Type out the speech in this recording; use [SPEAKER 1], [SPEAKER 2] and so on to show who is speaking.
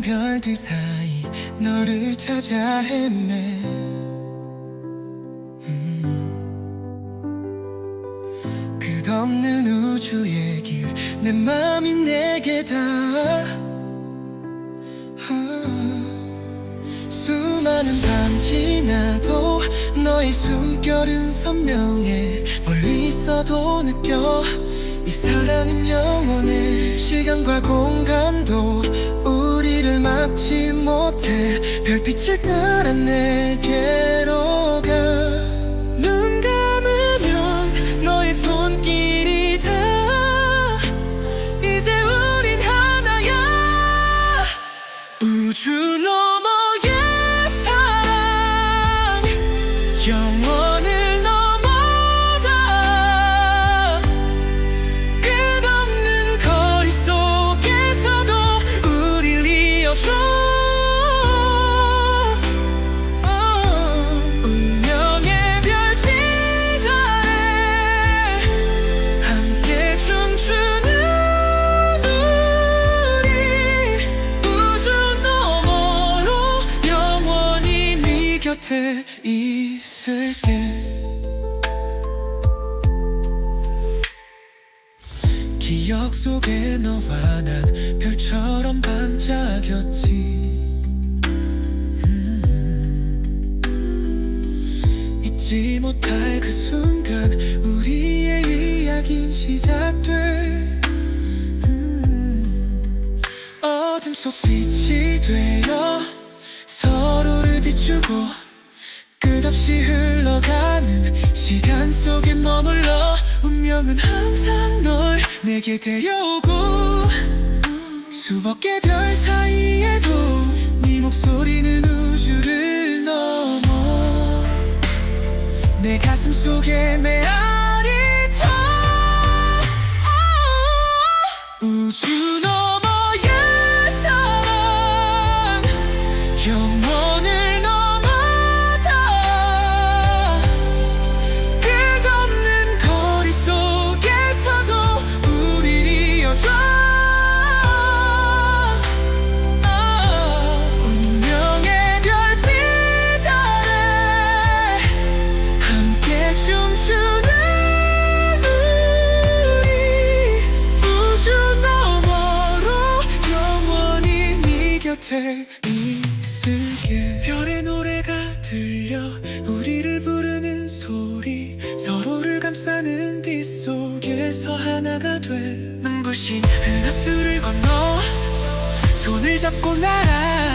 [SPEAKER 1] 별들 사이 너를 찾아 헤매 음. 끝없는 우주의 길 내 맘이 내게 다 아. 수많은 밤 지나도 너의 숨결은 선명해 멀리 있어도 느껴 이 사랑은 영원해. 시간과 공간도 우리를 막지 못해. 별빛을 따라 내게 곁에 있을게 기억 속에 너와 난 별처럼 반짝였지 음. 잊지 못할 그 순간 우리의 이야기는 시작돼 음. 어둠 속 빛이 되어 서로를 비추고 끝없이 흘러가는 시간 속에 머물러 운명은 항상 널 내게 데려오고 수백 개별 사이에도 네 목소리는 우주를 넘어 내 가슴 속에 메아 곁에 있을게. 별의 노래가 들려 우리를 부르는 소리 서로를 감싸는 빛 속에서 하나가 돼. 눈부신 은하수를 건너 손을 잡고 날아